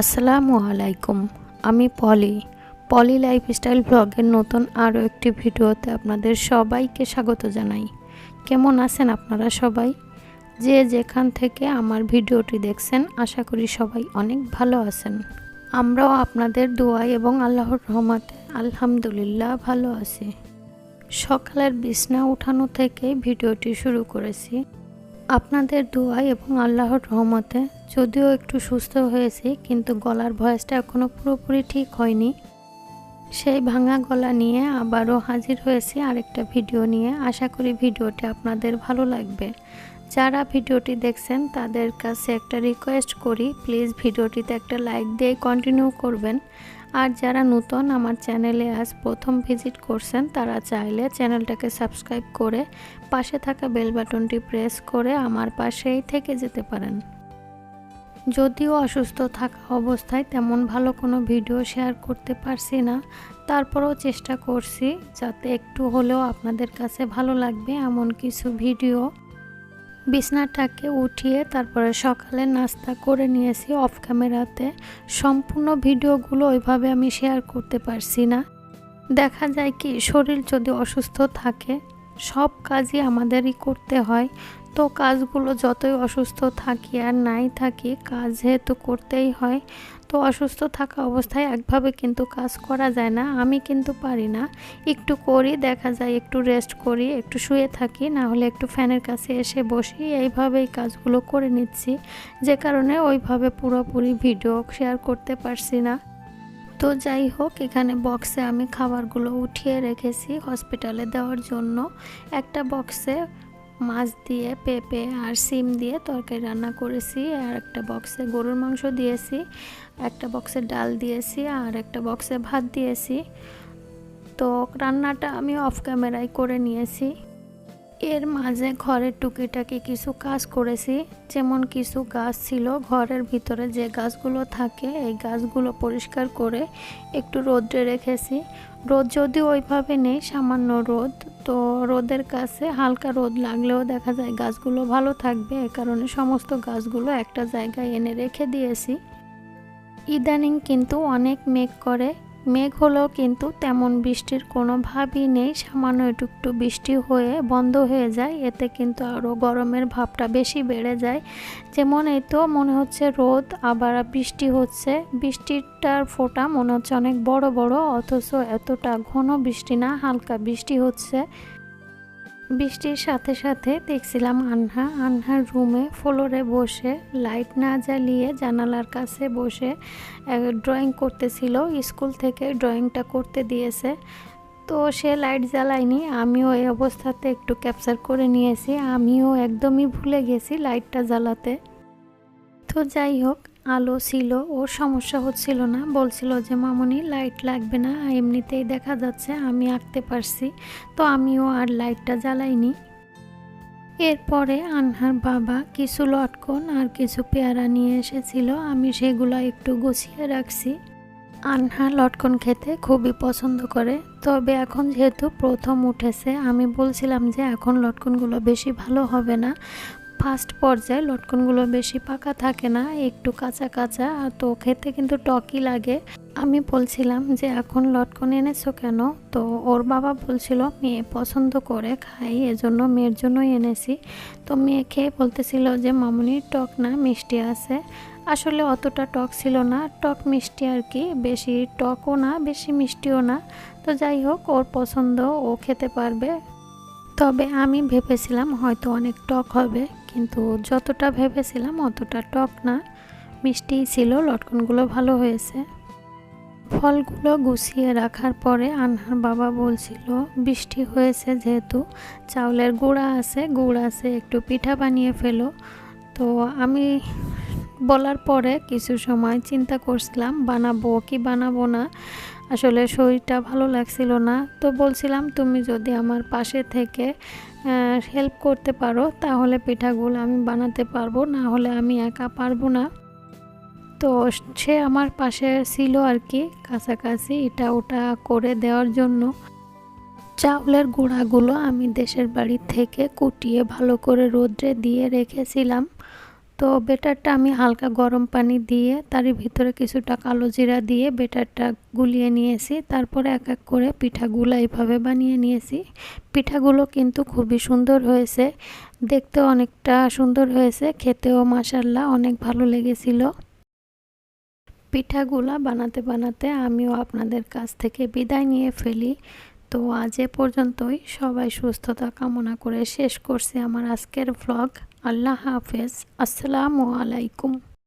আসসালামু আলাইকুম, আমি পলি। পলি লাইফস্টাইল ব্লগের নতুন আরও একটি ভিডিওতে আপনাদের সবাইকে স্বাগত জানাই। কেমন আছেন আপনারা সবাই? যে যেখান থেকে আমার ভিডিওটি দেখছেন, আশা করি সবাই অনেক ভালো আছেন। আমরাও আপনাদের দোয়াই এবং আল্লাহর রহমতে আলহামদুলিল্লাহ ভালো আছি। সকালের বিছনা উঠানো থেকে ভিডিওটি শুরু করেছি। আপনাদের দোয়া এবং আল্লাহর রহমতে যদিও একটু সুস্থ হয়েছি, কিন্তু গলার ভয়েসটা এখনও পুরোপুরি ঠিক হয়নি। সেই ভাঙা গলা নিয়ে আবারও হাজির হয়েছি আরেকটা ভিডিও নিয়ে। আশা করি ভিডিওটি আপনাদের ভালো লাগবে। যারা ভিডিওটি দেখছেন, তাদের কাছে একটা রিকোয়েস্ট করি প্লিজ ভিডিওটিতে একটা লাইক দিয়ে কন্টিনিউ করবেন। আর যারা নতুন আমার চ্যানেলে আজ প্রথম ভিজিট করছেন, তারা চাইলে চ্যানেলটাকে সাবস্ক্রাইব করে পাশে থাকা বেল বাটনটি প্রেস করে আমার পাশেই থেকে যেতে পারেন। যদিও অসুস্থ থাকা অবস্থায় তেমন ভালো কোনো ভিডিও শেয়ার করতে পারছি না, তারপরেও চেষ্টা করছি যাতে একটু হলেও আপনাদের কাছে ভালো লাগবে এমন কিছু ভিডিও। বিছনাটাকে উঠিয়ে তারপরে সকালে নাস্তা করে নিয়েছি অফ ক্যামেরাতে। সম্পূর্ণ ভিডিওগুলো ওইভাবে আমি শেয়ার করতে পারছি না। দেখা যায় কি, শরীর যদি অসুস্থ থাকে, সব কাজই আমাদেরই করতে হয়। তো কাজগুলো যতই অসুস্থ থাকি আর নাই থাকি, কাজ যেহেতু করতেই হয়, তো অসুস্থ থাকা অবস্থায় একভাবে কিন্তু কাজ করা যায় না। আমি কিন্তু পারি না। একটু করি, দেখা যায় একটু রেস্ট করি, একটু শুয়ে থাকি, না হলে একটু ফ্যানের কাছে এসে বসি, এইভাবেই কাজগুলো করে নিচ্ছি। যে কারণে ওইভাবে পুরোপুরি ভিডিও শেয়ার করতে পারছি না। তো যাই হোক, এখানে বক্সে আমি খাবারগুলো উঠিয়ে রেখেছি হসপিটালে দেওয়ার জন্য। একটা বক্সে মাছ দিয়ে, পেঁপে আর সিম দিয়ে তরকারি রান্না করেছি আর একটা বক্সে গরুর মাংস দিয়েছি, একটা বক্সে ডাল দিয়েছি আর একটা বক্সে ভাত দিয়েছি। তো রান্নাটা আমি অফ ক্যামেরায় করে নিয়েছি। এর মাঝে ঘরের টুকিটাকি কিছু কাজ করেছি, যেমন কিছু গাছ ছিল ঘরের ভিতরে যে গাছগুলো থাকে এই গাছগুলো পরিষ্কার করে একটু রোদ্রে রেখেছি। রোদ যদি ওইভাবে নেই, সামান্য রোদ তো রোদের কাছে হালকা রোদ লাগলেও দেখা যায় গাছগুলো ভালো থাকবে, এ কারণে সমস্ত গাছগুলো একটা জায়গায় এনে রেখে দিয়েছি। ইদানিং কিন্তু অনেক মেঘ করে মেঘ হলেও কিন্তু তেমন বৃষ্টির কোনো ভাবই নেই। সামান্য একটু বৃষ্টি হয়ে বন্ধ হয়ে যায়, এতে কিন্তু আরও গরমের ভাবটা বেশি বেড়ে যায়। যেমন এই তো মনে হচ্ছে রোদ, আবার বৃষ্টি হচ্ছে। বৃষ্টিটার ফোটা মনে হচ্ছে অনেক বড় বড়, অথচ এতটা ঘন বৃষ্টি না, হালকা বৃষ্টি হচ্ছে। বৃষ্টির সাথে সাথে দেখছিলাম আনহা। আনহার রুমে ফ্লোরে বসে লাইট না জ্বালিয়ে জানালার কাছে বসে ড্রয়িং করতেছিল। স্কুল থেকে ড্রয়িংটা করতে দিয়েছে। তো সে লাইট জ্বালায়নি। আমিও এই অবস্থাতে একটু ক্যাপচার করে নিয়েছি। আমিও একদমই ভুলে গেছি লাইটটা জ্বালাতে। তো যাই হোক আলো ছিল ওর সমস্যা হচ্ছিল না। বলছিল যে, মামনি লাইট লাগবে না, এমনিতেই দেখা যাচ্ছে, আমি আঁকতে পারছি, তো আমিও আর লাইটটা জ্বালাইনি। এরপরে আনহার বাবা কিছু লটকন আর কিছু পেয়ারা নিয়ে এসেছিল, আমি সেগুলো একটু গুছিয়ে রাখছি। আনহা লটকন খেতে খুবই পছন্দ করে, তবে এখন যেহেতু প্রথম উঠেছে, আমি বলছিলাম যে, এখন লটকনগুলো বেশি ভালো হবে না। ফার্স্ট পর্যায়ে লটকনগুলো বেশি পাকা থাকে না, একটু কাঁচা কাঁচা, তো খেতে কিন্তু টকই লাগে। আমি বলছিলাম যে, এখন লটকন এনেছো কেন? তো ওর বাবা বলছিল, মেয়ে পছন্দ করে খাই, এজন্য মেয়ের জন্যই এনেছি। তো মেয়ে খেয়ে বলতেছিল যে, মামুনির টক না, মিষ্টি আছে। আসলে অতটা টক ছিল না, টক মিষ্টি আর কি, বেশি টকও না, বেশি মিষ্টিও না। তো যাই হোক, ওর পছন্দ, ও খেতে পারবে। তবে আমি ভেবেছিলাম হয়তো অনেক টক হবে। কিন্তু যতটা ভেবেছিলাম অতটা টক না। মিষ্টিই ছিল, লটকনগুলো ভালো হয়েছে। ফলগুলো গুছিয়ে রাখার পরে আনহার বাবা বলছিল, বৃষ্টি হয়েছে যেহেতু, চাউলের গুঁড়া আছে, গুড় আছে, একটু পিঠা বানিয়ে ফেলো। তো আমি বলার পরে কিছু সময় চিন্তা করছিলাম, বানাবো কি বানাবো না। আসলে শরীরটা ভালো লাগছিল না। তো বলছিলাম, তুমি যদি আমার পাশে থেকে হেল্প করতে পারো, তাহলে পিঠাগুলো আমি বানাতে পারব। না হলে আমি একা পারব না। তো সে আমার পাশে ছিল আর কি, কাছাকাছি এটা ওটা করে দেওয়ার জন্য। চাউলের গুঁড়াগুলো আমি দেশের বাড়ি থেকে কুটিয়ে ভালো করে রোদ্রে দিয়ে রেখেছিলাম। তো বেটারটা আমি হালকা গরম পানি দিয়ে তার ভিতরে কিছুটা কালো জিরা দিয়ে বেটারটা গুলিয়ে নিয়েছি। তারপরে এক এক করে পিঠাগুলো এইভাবে বানিয়ে নিয়েছি। পিঠাগুলো কিন্তু খুবই সুন্দর হয়েছে। দেখতেও অনেকটা সুন্দর হয়েছে। খেতেও মাসাল্লাহ অনেক ভালো লেগেছিল। পিঠাগুলা বানাতে বানাতে আমিও আপনাদের কাছ থেকে বিদায় নিয়ে ফেলি। তো আজ এ পর্যন্তই। সবাই সুস্থতা কামনা করে শেষ করছি আমার আজকের ভ্লগ আল্লাহ হাফেজ আসসালামু আলাইকুম